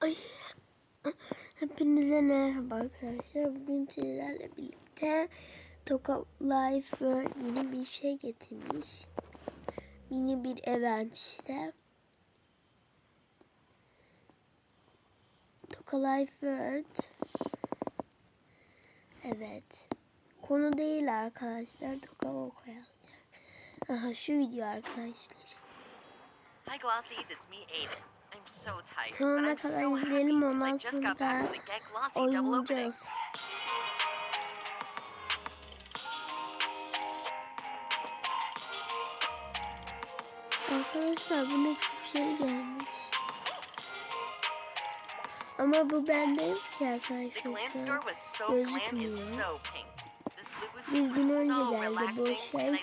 Ay. Hepinize merhaba arkadaşlar. Bugün sizlerle birlikte Toka Life World yeni bir şey getirmiş. Mini bir event işte. Toka Life World. Evet. Konu değil arkadaşlar. Toka Voka yazacak. Aha şu video arkadaşlar. Hi Glossies, it's me Aiden. Sonuna kadar izleyelim ondan sonra oynayacağız. Arkadaşlar bu ne şey gelmiş. Ama bu bende yok ki arkadaşlar. Gözükmüyor. Bir gün önce geldi bu şey.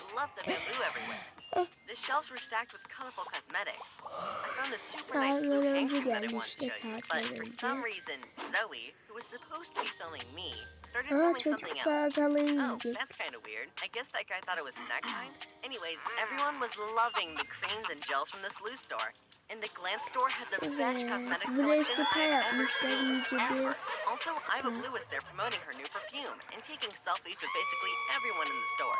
And I loved the bamboo everywhere. The shelves were stacked with colorful cosmetics. I found this super nice blue önce that I wanted to show you, but for some reason, Zoe, who was supposed to be filming me, started Aa filming something else. Oh, that's kind of weird. I guess that guy thought it was snack time. Anyways, everyone was loving the creams and gels from the Slew store. And the Glance store had the best cosmetics collection I've ever seen, ever. Also, Iva Blue was there promoting her new perfume and taking selfies with basically everyone in the store.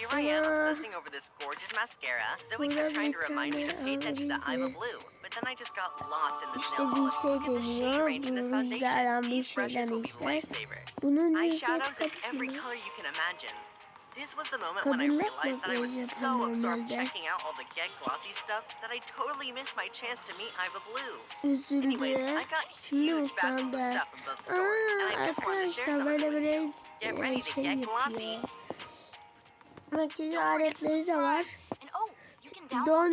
Here I am, obsessing over this gorgeous mascara. Zoe kept trying to remind me to pay attention to Iva ayrı- Blue, but then I just got lost in the İşte snail bir polish. şey Look at the shade range in this foundation. These brushes will be lifesavers. Eyeshadows in every color you can imagine. This was the moment when I realized that I was so absorbed checking out all the Get Glossy stuff that I totally missed my chance to meet Iva Blue. Anyways, I got huge bags of stuff in both stores, and I just wanted to share some of it with you. Get ready to get glossy. Makyaj aletleri de var. Don't-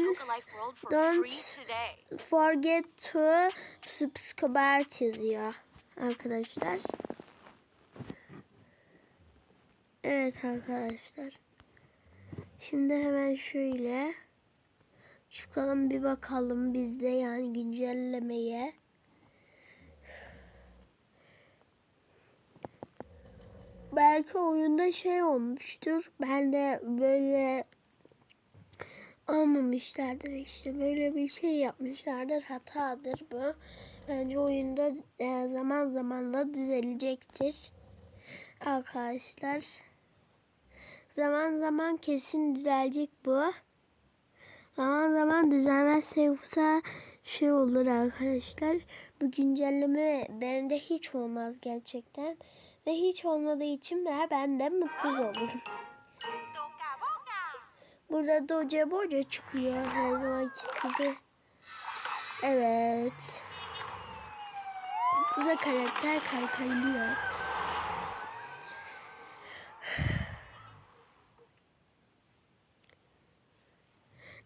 don't-. Forget to subscribe yazıyor arkadaşlar. Evet arkadaşlar. Şimdi hemen şöyle çıkalım bir bakalım bizde yani güncellemeye. Belki oyunda şey olmuştur. Ben de böyle almamışlardır işte böyle bir şey yapmışlardır hatadır bu. Bence oyunda e, zaman zaman da düzelecektir. Arkadaşlar. Zaman zaman kesin düzelecek bu. Zaman zaman düzelmezse yoksa şey olur arkadaşlar. Bu güncelleme bende hiç olmaz gerçekten. Ve hiç olmadığı için ben de mutsuz olurum. Burada Doce Boca çıkıyor her zamanki gibi. Evet. Burada karakter kaykaylıyor.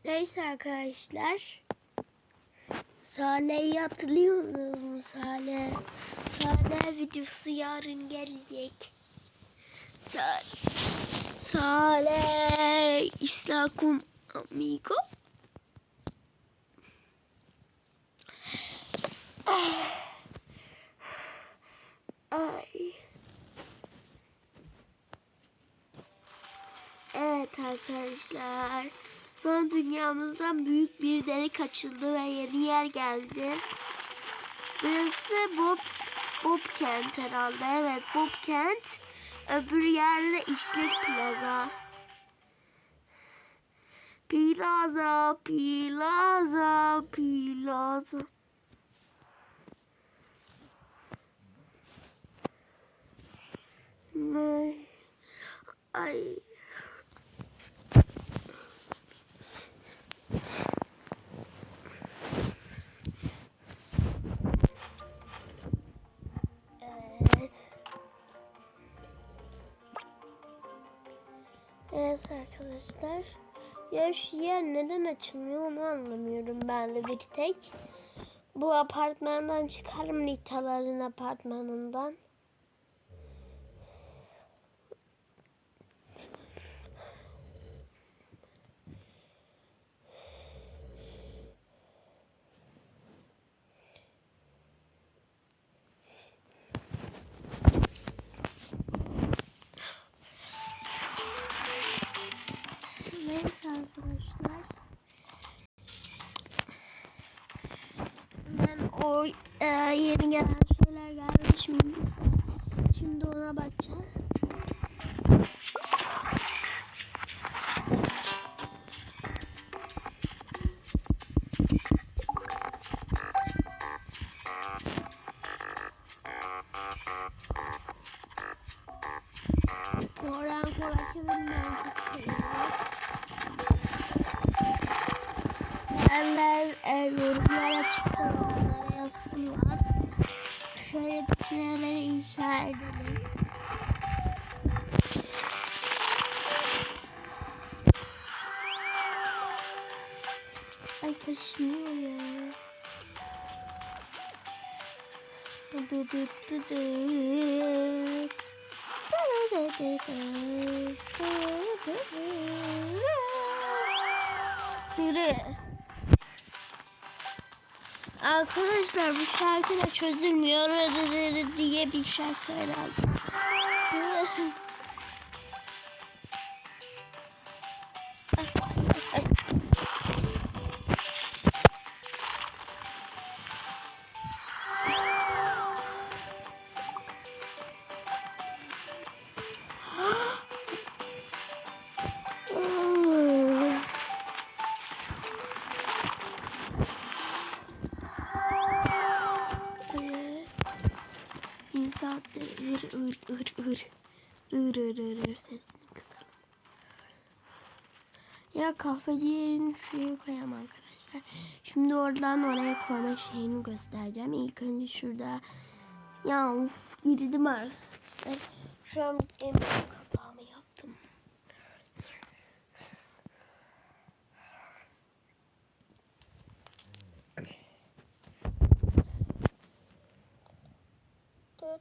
Neyse arkadaşlar. Salih'i hatırlıyor musunuz Salih? Salih videosu yarın gelecek. Salih. Saleh Islakum amigo. Ay. Evet arkadaşlar. An dünyamızdan büyük bir delik açıldı ve yeni yer geldi. Burası Bob, Bob Kent herhalde. Evet Bob Kent. Öbür yerde işlet plaza. Plaza, plaza, plaza. Ay. Ay. Arkadaşlar. Ya şu yer neden açılmıyor onu anlamıyorum ben de bir tek. Bu apartmandan çıkarım Nitaların apartmanından. Arkadaşlar. Ben o e, yeni gelen şeyler gelmiş mi? Şimdi ona bakacağız. Sevenler e, yorumlara çıksın onlara yazsınlar. Şöyle bitireleri inşa edelim. Ay kaşınıyor ya. Dı dı dı. Dı dı dı dı. Dı dı dı. Yürü. Arkadaşlar bu şarkı da çözülmüyor diye bir şarkı herhalde. Ya kahveciğin şuraya koyalım arkadaşlar. Şimdi oradan oraya koyma şeyini göstereceğim. İlk önce şurada ya uf girdim arkadaşlar. Şu an en büyük hatamı yaptım. Aa,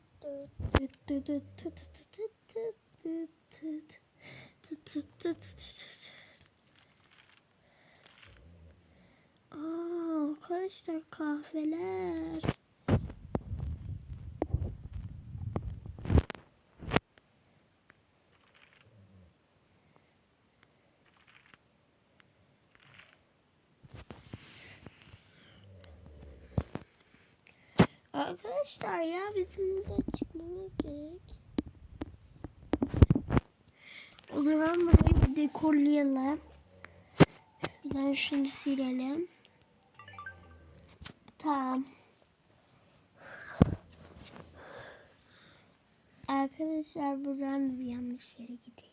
arkadaşlar kahveler. Arkadaşlar ya bizim de çıkmamız gerek. O zaman burayı dekorlayalım. De şunu silelim. Tamam. Arkadaşlar buradan bir yanlış yere gideyiz.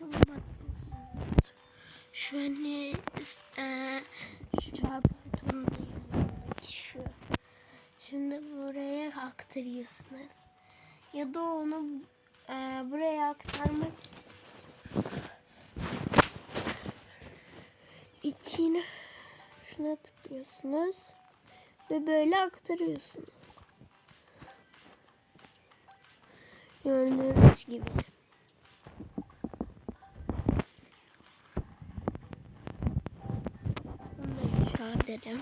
Basıyorsunuz. Şu hani e, şu çarpı butonu değil yanındaki şu. Şimdi buraya aktarıyorsunuz. Ya da onu e, buraya aktarmak için şuna tıklıyorsunuz ve böyle aktarıyorsunuz. Gördüğünüz gibi. İnşa edelim.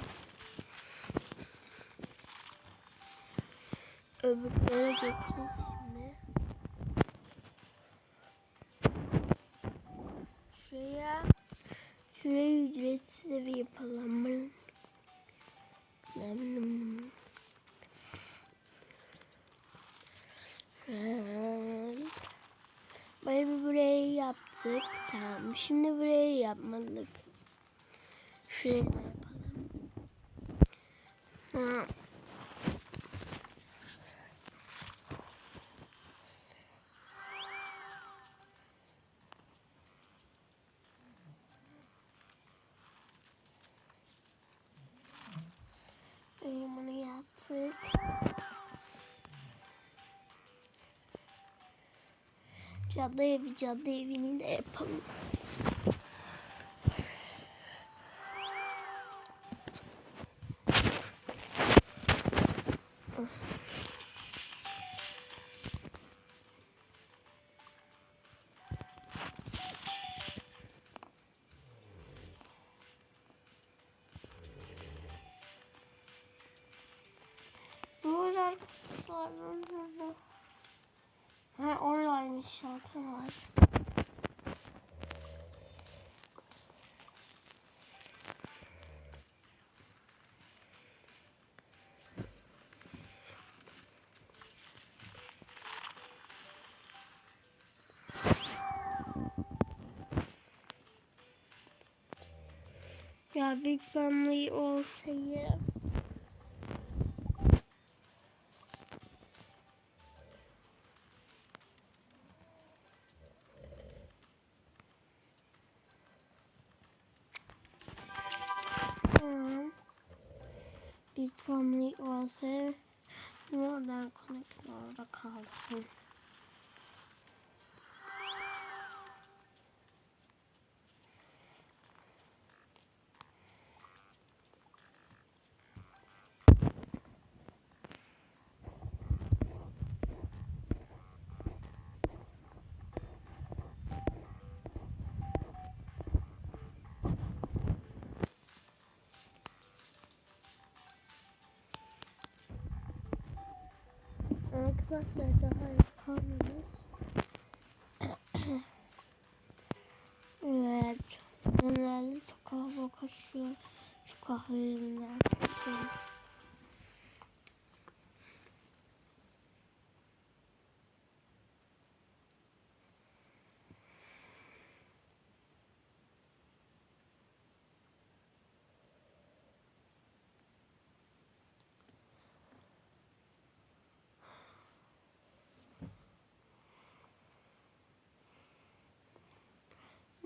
Öbürlere geçeceğiz şimdi. Şuraya şuraya ücretsiz evi yapalım. Böyle bir burayı yaptık. Tamam. Şimdi burayı yapmadık. Yapalım. Bunu yaptık. Cadı evi, cadı evini de yapalım. Beijos. Ya Big Family olsaydı. Tamam. Big Family olsa oradan orada kalsın. Arkadaşlar daha yapamıyoruz. evet. Onlarla sokağa bakışıyor. Şu kahvemden kaçıyor.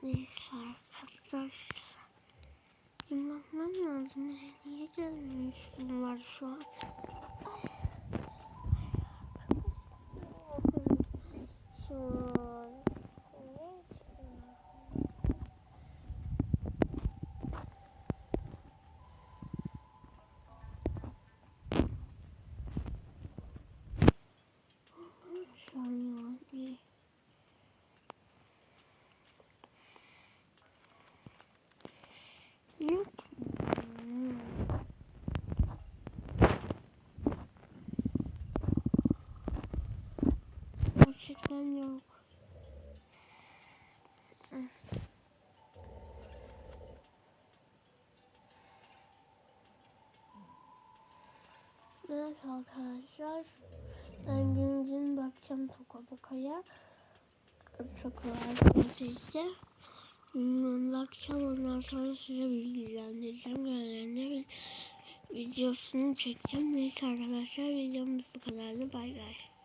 Neyse arkadaşlar. İnanmam lazım. Niye gelmiş bunlar şu an? Şu an. Şu an yani. Yok. Hmm. Gerçekten yok. Evet arkadaşlar. Ben gün gün bakacağım Tokaboka'ya. Sokağa ise. Hmm, bakacağım ondan sonra size bilgilendireceğim. Gelenler videosunu çekeceğim. Neyse arkadaşlar videomuz bu kadardı. Bay bay.